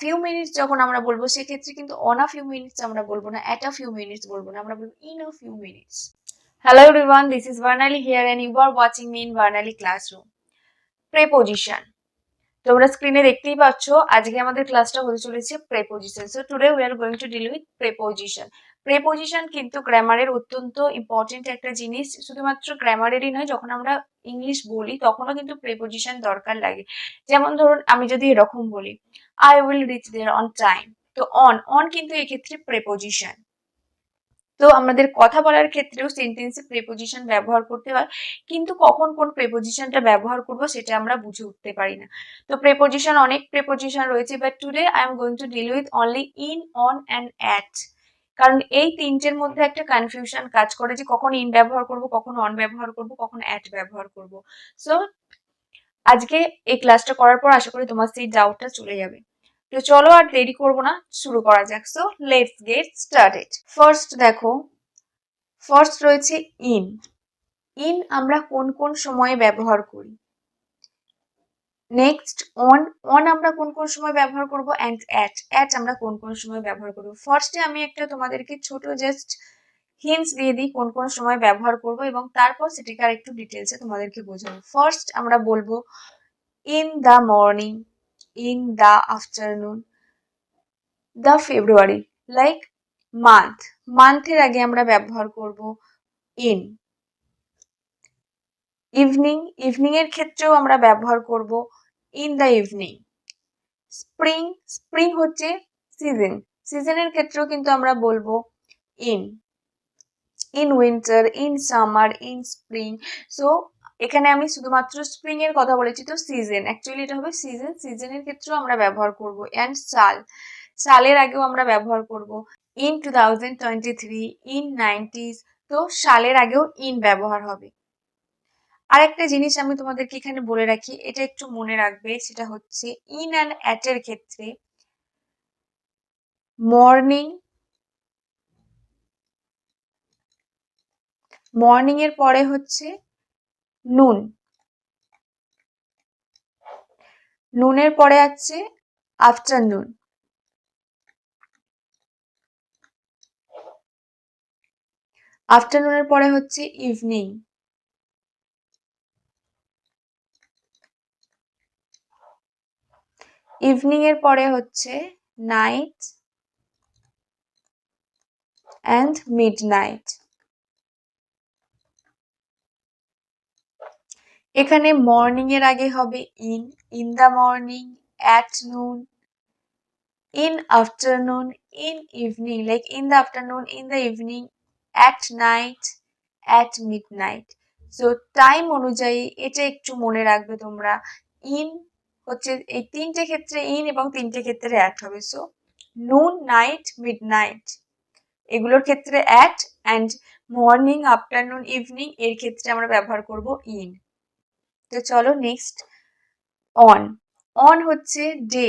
Few minutes যখন আমরা বলব, সেক্ষেত্রে কিন্তু অন আ ফিউ মিনিটস আমরা বলব না অ্যাট আ ফিউ মিনিটস বলব না, আমরা বলব in a few minutes hello everyone this is Barnali here and you are watching me in Barnali classroom preposition তোমরা স্ক্রিনে দেখতেই পাচ্ছ, আজকে আমাদের ক্লাসটা হতে চলেছে preposition so today we are going to deal with preposition preposition কিন্তু গ্রামারের অত্যন্ত ইম্পর্টেন্ট একটা জিনিস। শুধুমাত্র গ্রামারেরই নয়, যখন আমরা ইংলিশ বলি, তখনও কিন্তু প্রেপোজিশন দরকার লাগে। যেমন ধরুন, আমি যদি এরকম বলি I will reach there on time তো অন অন কিন্তু এক্ষেত্রে প্রেপোজিশন তো আমাদের কথা বলার ক্ষেত্রেও সেন্টেন্সে প্রেপোজিশন ব্যবহার করতে হয়। কিন্তু কখন কোন প্রেপোজিশনটা ব্যবহার করব সেটা আমরা বুঝে উঠতে পারি না। তো প্রেপোজিশন অনেক প্রেপোজিশন রয়েছে but today I am going to deal with only in on and at কারণ এই তিনটের মধ্যে একটা কনফিউশন কাজ করে যে কখন ইন ব্যবহার করব, কখন অন ব্যবহার করব, কখন অ্যাট ব্যবহার করব। সো আজকে এই ক্লাসটা করার পর আশা করি তোমার সেই ডাউটটা চলে যাবে। তো চলো আর দেরি করব না, শুরু করা যাক। So let's get started first দেখো ফার্স্ট রয়েছে ইন ইন আমরা কোন কোন সময়ে ব্যবহার করি? নেক্সট অন অন আমরা কোন কোন সময় ব্যবহার করব? অ্যান্ড অ্যাট অ্যাট আমরা কোন কোন সময় ব্যবহার করব? ফার্স্টে আমি একটা তোমাদেরকে ছোট জাস্ট হিন্টস দিয়ে দিই কোন কোন সময় ব্যবহার করব এবং তারপর সেটাকে আর একটু ডিটেলসে তোমাদেরকে বোঝাবো। ফার্স্ট আমরা বলব in the morning in the afternoon the February like month মান্থের আগে আমরা ব্যবহার করব in ইভিনিং ইভিনিং এর ক্ষেত্রেও আমরা ব্যবহার করব in the evening spring spring হচ্ছে সিজন সিজনের ক্ষেত্রেও কিন্তু আমরা বলব in in winter in summer in spring so এখানে আমি শুধুমাত্র স্প্রিং এর কথা বলেছি তো সিজন অ্যাকচুয়ালি এটা হবে সিজন সিজনের ক্ষেত্রেও আমরা ব্যবহার করব। অ্যান্ড সাল সালের আগেও আমরা ব্যবহার করব। In two thousand twenty three in nineties তো সালের আগেও ইন ব্যবহার হবে। আর একটা জিনিস আমি তোমাদেরকে এখানে বলে রাখি, এটা একটু মনে রাখবে, সেটা হচ্ছে ইন অ্যান্ড অ্যাটের ক্ষেত্রে মর্নিং মর্নিং এর পরে হচ্ছে নুন। নুনের পরে আছে আফটারনুন। আফটারনুনের পরে হচ্ছে ইভিনিং। ইভিনিং এর পরে হচ্ছে নাইট। অ্যান্ড মিড নাইট এখানে মর্নিং এর আগে হবে in in the morning at noon in afternoon in evening like in the afternoon in the evening at night at midnight so time অনুযায়ী এটা একটু মনে রাখবে তোমরা। ইন হচ্ছে এই তিনটে ক্ষেত্রে ইন এবং তিনটে ক্ষেত্রে অ্যাট হবে। সো নুন নাইট মিড নাইট এগুলোর ক্ষেত্রে at and morning afternoon evening এর ক্ষেত্রে আমরা ব্যবহার করব ইন তো চলো নেক্সট অন অন হচ্ছে ডে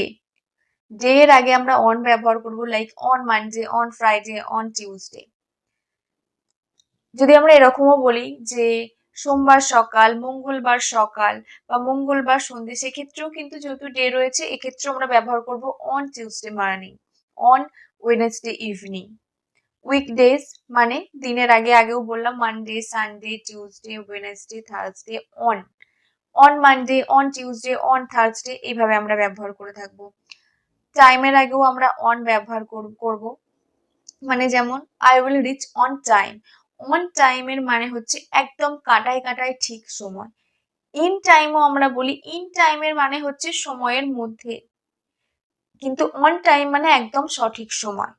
ডে এর আগে আমরা অন ব্যবহার করব like on Monday on Friday on Tuesday যদি আমরা এরকমও বলি যে সোমবার সকাল, মঙ্গলবার সকাল বা মঙ্গলবার সন্ধ্যে সেক্ষেত্রেও কিন্তু যেহেতু ডে রয়েছে, এক্ষেত্রেও আমরা ব্যবহার করব on Tuesday morning on Wednesday evening weekdays মানে দিনের আগে আগেও বললাম Monday Sunday Tuesday Wednesday Thursday on on Monday on Tuesday on Thursday এইভাবে আমরা ব্যবহার করে থাকব। টাইমের আগেও আমরা অন ব্যবহার করব। মানে যেমন I will reach on time on টাইমের মানে হচ্ছে একদম কাটায় কাটায় ঠিক সময়। ইন টাইমও আমরা বলি ইন টাইমের মানে হচ্ছে সময়ের মধ্যে। কিন্তু অন টাইম মানে একদম সঠিক সময়।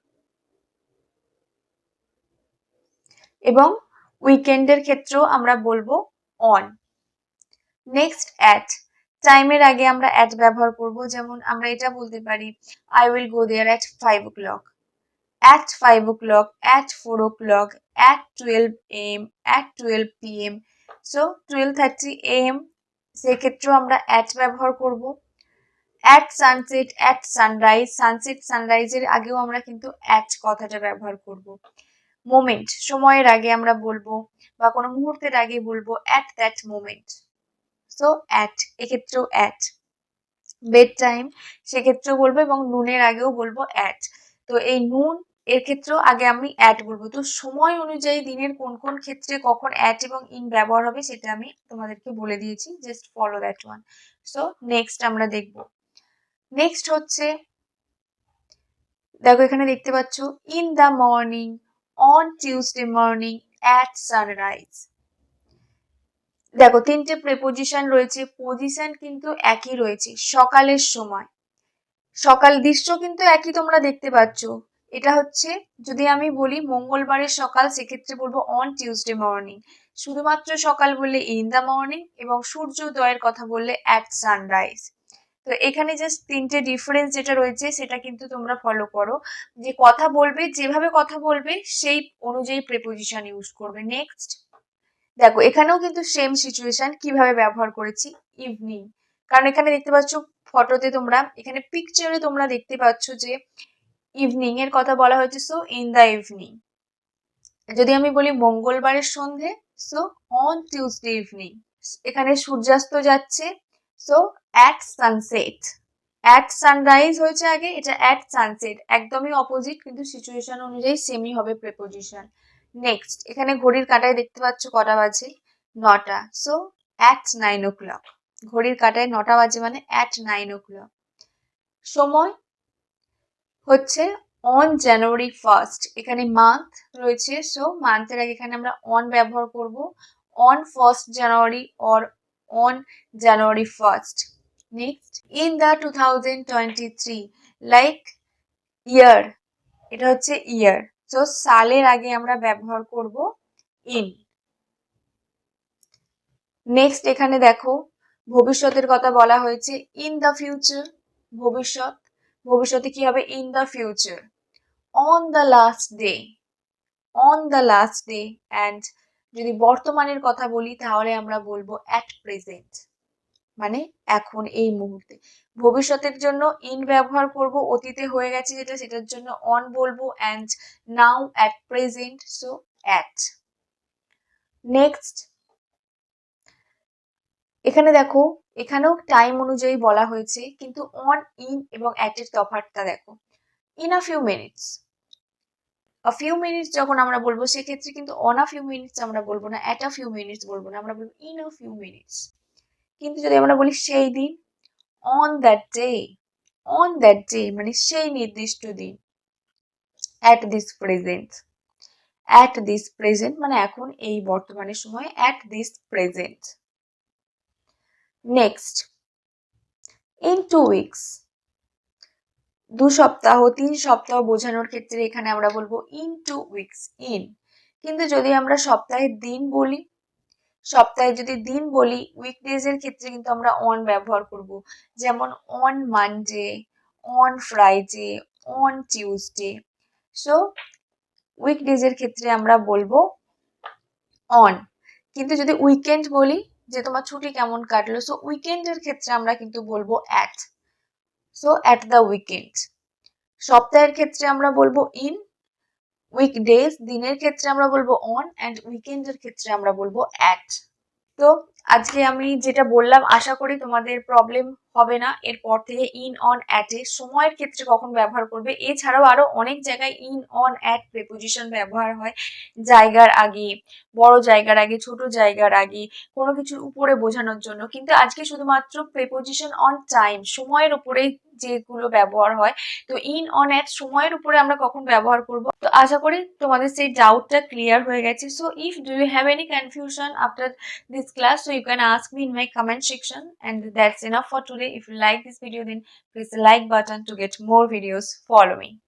এবং উইকেন্ডের ক্ষেত্রেও আমরা বলব অন নেক্সট অ্যাট টাইমের আগে আমরা অ্যাট ব্যবহার করব, যেমন আমরা এটা বলতে পারি I will go there at five o'clock at five o'clock at four o'clock at twelve AM at twelve P M so twelve thirty AM সেক্ষেত্রেও আমরা অ্যাট ব্যবহার করব। At sunset at sunrise sunset সানরাইজের আগেও আমরা কিন্তু অ্যাট কথাটা ব্যবহার করব। মোমেন্ট সময়ের আগে আমরা বলব বা কোনো মুহূর্তের আগে বলব at that moment so at এক্ষেত্রেও অ্যাট বেড টাইম সেক্ষেত্রেও বলব এবং নুনের আগেও বলব অ্যাট তো এই নুন, এর ক্ষেত্রেও আগে আমি অ্যাট বলব। তো সময় অনুযায়ী দিনের কোন কোন ক্ষেত্রে কখন অ্যাট এবং ইন ব্যবহার হবে সেটা আমি তোমাদেরকে বলে দিয়েছি। Just follow that one so next আমরা দেখব। নেক্সট হচ্ছে, দেখো এখানে দেখতে পাচ্ছ in the morning on Tuesday morning at sunrise দেখো, তিনটে প্রেপোজিশন রয়েছে পজিশন কিন্তু একই রয়েছে, সকালের সময়। সকাল দৃশ্য কিন্তু একই তোমরা দেখতে পাচ্ছ। এটা হচ্ছে, যদি আমি বলি মঙ্গলবারের সকাল, সেক্ষেত্রে বলব অন টিউসডে মর্নিং শুধুমাত্র সকাল বললে ইন দ্য মর্নিং এবং সূর্যোদয়ের কথা বললে অ্যাট সানরাইজ তো এখানে জাস্ট তিনটে ডিফারেন্স যেটা রয়েছে, সেটা কিন্তু তোমরা ফলো করো। যে কথা বলবে, যেভাবে কথা বলবে, সেই অনুযায়ী প্রেপোজিশন ইউজ করবে। নেক্সট দেখো, এখানেও কিন্তু সেম সিচুয়েশন কীভাবে ব্যবহার করেছি? ইভিনিং কারণ এখানে দেখতে পাচ্ছ ফটোতে তোমরা, এখানে পিকচারে তোমরা দেখতে পাচ্ছ যে ইভিনিং এর কথা বলা হয়েছে সো ইন দ্য ইভিনিং যদি আমি বলি মঙ্গলবারের সন্ধে সো অন টিউসডে ইভিনিং এখানে সূর্যাস্ত যাচ্ছে so at sunset at sunrise হয়েছে আগে, এটা অ্যাট সানসেট একদমই অপোজিট কিন্তু সিচুয়েশন অনুযায়ী সেমই হবে প্রেপোজিশন নেক্সট এখানে ঘড়ির কাঁটায় দেখতে পাচ্ছ কটা বাজে? নটা। So at nine o'clock ঘড়ির কাঁটায় নটা বাজে মানে অ্যাট নাইন ও ক্লক সময় হচ্ছে অন জানুয়ারি ফার্স্ট এখানে মান্থ রয়েছে সো মান্থের আগে এখানে আমরা অন ব্যবহার করব। On first January or on January first next in the two thousand twenty three like year এটা হচ্ছে ইয়ার তো সালের আগে আমরা ব্যবহার করব ইন নেক্সট এখানে দেখো, ভবিষ্যতের কথা বলা হয়েছে ইন দ্য ফিউচার ভবিষ্যৎ, ভবিষ্যতে কি হবে? In the future on the last day on the last day and যদি বর্তমানের কথা বলি, তাহলে আমরা বলব অ্যাট প্রেজেন্ট মানে এখন এই মুহূর্তে। ভবিষ্যতের জন্য ইন ব্যবহার করব, অতীতে হয়ে গেছে যেটা, সেটার জন্য অন বলব and now at present so at next এখানে দেখো, এখানেও টাইম অনুযায়ী বলা হয়েছে, কিন্তু অন ইন এবং অ্যাটের তফাৎটা দেখো। In a few minutes a few minutes যখন আমরা বলব, সেক্ষেত্রে কিন্তু অন আ ফিউ মিনিটস আমরা বলব না অ্যাট আ ফিউ মিনিটস বলব না, আমরা বলব ইন আ ফিউ মিনিটস কিন্তু যদি আমরা বলি সেই দিন on that day on that day মানে সেই নির্দিষ্ট দিন at this present at this present মানে এখন এই বর্তমানে সময় at this present next in two weeks দু সপ্তাহ, তিন সপ্তাহ বোঝানোর ক্ষেত্রে এখানে আমরা বলব ইন টু উইকস ইন কিন্তু যদি আমরা সপ্তাহের দিন বলি সপ্তাহে যদি দিন বলি উইকডেজ এর ক্ষেত্রে কিন্তু আমরা অন ব্যবহার করব। যেমন on Monday on Friday on Tuesday so weekdays এর ক্ষেত্রে আমরা বলব অন কিন্তু যদি উইকেন্ড বলি, যে তোমার ছুটি কেমন কাটলো সো উইকেন্ডের ক্ষেত্রে আমরা কিন্তু বলব at so at the weekend সপ্তাহের ক্ষেত্রে আমরা বলব ইন উইকডেজ দিনের ক্ষেত্রে আমরা বলব অন অ্যান্ড উইকেন্ডের ক্ষেত্রে আমরা বলব অ্যাট তো আজকে আমি যেটা বললাম, আশা করি তোমাদের প্রবলেম হবে না। এরপর থেকে ইন অন অ্যাটে সময়ের ক্ষেত্রে কখন ব্যবহার করবে, এছাড়াও আরও অনেক জায়গায় ইন অন অ্যাট প্রেপোজিশন ব্যবহার হয়। জায়গার আগে, বড় জায়গার আগে, ছোট জায়গার আগে, কোনো কিছুর উপরে বোঝানোর জন্য। কিন্তু আজকে শুধুমাত্র প্রেপোজিশন অন টাইম সময়ের উপরে যেগুলো ব্যবহার হয় তো ইন অন অ্যাট সময়ের উপরে আমরা কখন ব্যবহার করব তো আশা করি তোমাদের সেই ডাউটটা ক্লিয়ার হয়ে গেছে so if do you have any confusion after class so you can ask me in my comment section and that's enough for today if you like this video then press the like button to get more videos follow me